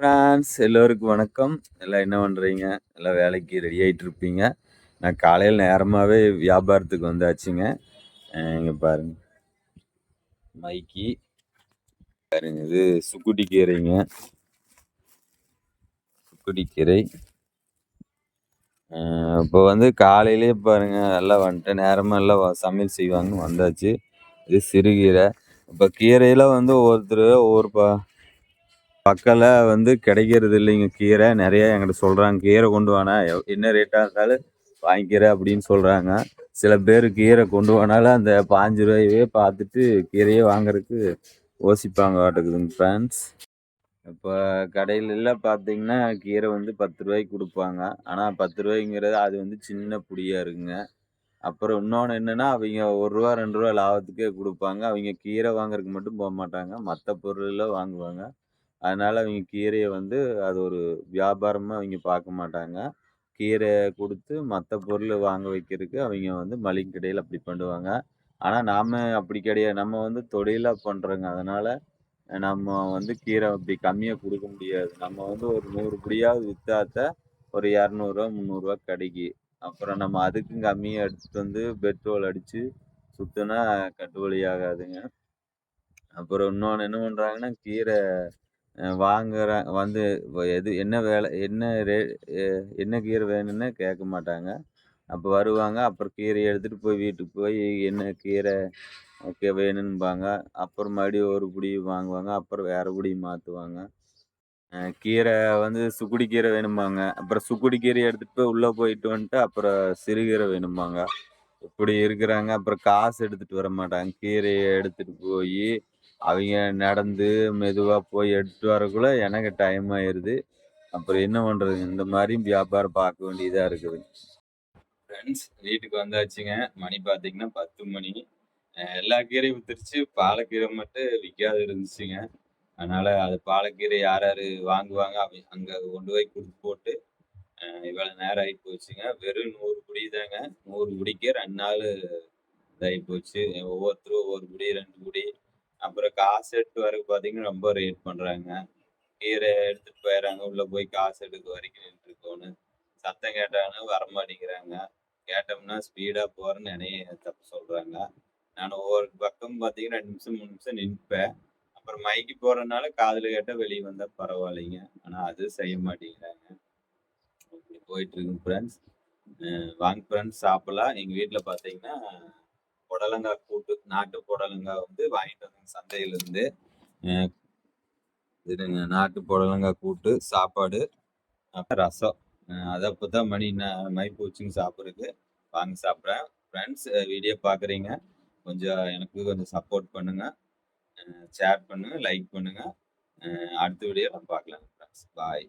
France எல்லோருக்கும் வணக்கம். எல்லாம் என்ன பண்ணுறீங்க எல்லாம் வேலைக்கு ரெடி ஆகிட்டு இருப்பீங்க. நான் காலையில் நேரமாகவே வியாபாரத்துக்கு வந்தாச்சுங்க. இங்கே பாருங்க. மைக்கி பாருங்க இது சுக்குட்டி கீரைங்க. சுக்குட்டி கீரை. இப்போ வந்து காலையிலே பாருங்க எல்லாம் வந்துட்டு நேரமாக எல்லாம் சமையல் செய்வாங்க வந்தாச்சு. இது சிறுகீரை. இப்போ கீரையில் வந்து ஒவ்வொருத்தர் ஒவ்வொரு பா பக்கத்தில் வந்து கிடைக்கிறது இல்லைங்க கீரை. நிறைய என்கிட்ட சொல்கிறாங்க கீரை கொண்டு வானா என்ன ரேட்டாக இருந்தாலும் வாங்கிக்கிறேன் அப்படின்னு சொல்கிறாங்க சில பேர் கீரை கொண்டு போனாலும் அந்த பாஞ்சு ரூபாயவே பார்த்துட்டு கீரையே வாங்குறதுக்கு யோசிப்பாங்க வாட்டுக்குதுங்க ஃப்ரெண்ட்ஸ் இப்போ கடையிலெல்லாம் பார்த்தீங்கன்னா கீரை வந்து பத்து ரூபாய்க்கு கொடுப்பாங்க. ஆனால் பத்து ரூபாய்ங்கிறது அது வந்து சின்ன புடியாக இருக்குங்க. அப்புறம் இன்னொன்று என்னென்னா அவங்க ஒரு ரூபா ரெண்டு ரூபா லாபத்துக்கே கொடுப்பாங்க. அவங்க கீரை வாங்குறதுக்கு மட்டும் போக மாட்டாங்க. மற்ற பொருளெல்லாம் வாங்குவாங்க. அதனால் அவங்க கீரையை வந்து அது ஒரு வியாபாரமாக அவங்க பார்க்க மாட்டாங்க. கீரை கொடுத்து மற்ற பொருள் வாங்க வைக்கிறதுக்கு அவங்க வந்து மளிகை கடையில் அப்படி பண்ணுவாங்க. ஆனால் நாம் அப்படி கிடையாது. நம்ம வந்து தொழிலாக பண்ணுறோங்க அதனால் நம்ம வந்து கீரை அப்படி கம்மியாக கொடுக்க முடியாது. நம்ம வந்து ஒரு நூறு பிடியாவது விற்றாத்த ஒரு இரநூறுவா முந்நூறுரூவா கிடைக்கி. அப்புறம் நம்ம அதுக்கும் கம்மியாக எடுத்துகிட்டு வந்து பெட்ரோல் அடித்து சுற்றினா கட்டுப்படி ஆகாதுங்க. அப்புறம் இன்னொன்று என்ன பண்ணுறாங்கன்னா கீரை வாங்குற வந்து எது என்ன வேலை என்ன ரே என்ன கீரை வேணும்னு கேட்க மாட்டாங்க. அப்போ வருவாங்க அப்புறம் கீரையை எடுத்துகிட்டு போய் வீட்டுக்கு போய் என்ன கீரை ஓகே வேணும்பாங்க. அப்புறம் மறுபடியும் ஒரு பிடி வாங்குவாங்க அப்புறம் வேறு பிடி மாற்றுவாங்க கீரை வந்து சுக்குடி கீரை வேணும்பாங்க. அப்புறம் சுக்குடி கீரை எடுத்துகிட்டு போய் உள்ளே போயிட்டு வந்துட்டு அப்புறம் சிறுகீரை வேணும்பாங்க. இப்படி இருக்கிறாங்க அப்புறம் காசு எடுத்துகிட்டு வர மாட்டாங்க. கீரையை எடுத்துகிட்டு போய் அவங்க நடந்து மெதுவாக போய் எடுத்து வரக்குள்ள எனக்கு டைம் ஆயிடுது அப்புறம் என்ன பண்ணுறது இந்த மாதிரியும் வியாபாரம் பார்க்க வேண்டியதாக இருக்குது. ஃப்ரெண்ட்ஸ் வீட்டுக்கு வந்தாச்சுங்க. மணி பார்த்தீங்கன்னா பத்து மணி. எல்லா கீரையும் வித்துருச்சு. பாலக்கீரை மட்டும் விற்காத இருந்துச்சுங்க. அதனால அது பாலக்கீரை யார் யார் வாங்குவாங்க அவங்க அங்கே கொண்டு போய் கொடுத்து போட்டு இவ்வளோ நேரம் ஆகி போச்சுங்க. வெறும் நூறு குடி தாங்க. நூறு குடிக்கு ரெண்டு நாள் இதாகி போச்சு. ஒவ்வொருத்தரும் ஒவ்வொரு குடி ரெண்டு குடி. அப்புறம் காசு எடுத்து வரைக்கும் பார்த்தீங்கன்னா ரொம்ப ரேட் பண்ணுறாங்க கீரை எடுத்துட்டு போயிடுறாங்க உள்ள போய் காசு எடுக்க வரைக்கும் நின்றுருக்கோன்னு சத்தம் கேட்டாங்கன்னா வரமாட்டேங்கிறாங்க கேட்டோம்னா ஸ்பீடாக போகிறேன்னு நினைய தப்பு சொல்கிறாங்க நான் ஒவ்வொரு பக்கம் பார்த்தீங்கன்னா ரெண்டு நிமிஷம் மூணு நிமிஷம் நிற்பேன். அப்புறம் மைக்கு போகிறதுனால காதில் கேட்டால் வெளியே வந்தால் பரவாயில்லைங்க. ஆனால் அது செய்ய மாட்டேங்கிறாங்க. அப்படி போயிட்டுருக்கு ஃப்ரெண்ட்ஸ் வாங்க ஃப்ரெண்ட்ஸ் சாப்பிடலாம். எங்கள் வீட்டில் பார்த்தீங்கன்னா புடலங்காய் கூட்டு நாட்டு புடலங்காய் வந்து வாங்கிட்டு வந்தாங்க சந்தையிலேருந்து. இதுங்க நாட்டு புடலங்காய் கூட்டு சாப்பாடு அப்புறம் ரசம். அதை அப்போ தான் மணி மைப்பு வச்சுங்க சாப்பிட்றது. வாங்க சாப்பிட்றேன். ஃப்ரெண்ட்ஸ் வீடியோ பார்க்குறீங்க. கொஞ்சம் எனக்கு கொஞ்சம் சப்போர்ட் பண்ணுங்கள் ஷேர் பண்ணுங்கள் லைக் பண்ணுங்கள் அடுத்த வீடியோ நம்ம பார்க்கலாம் ஃப்ரெண்ட்ஸ் பாய்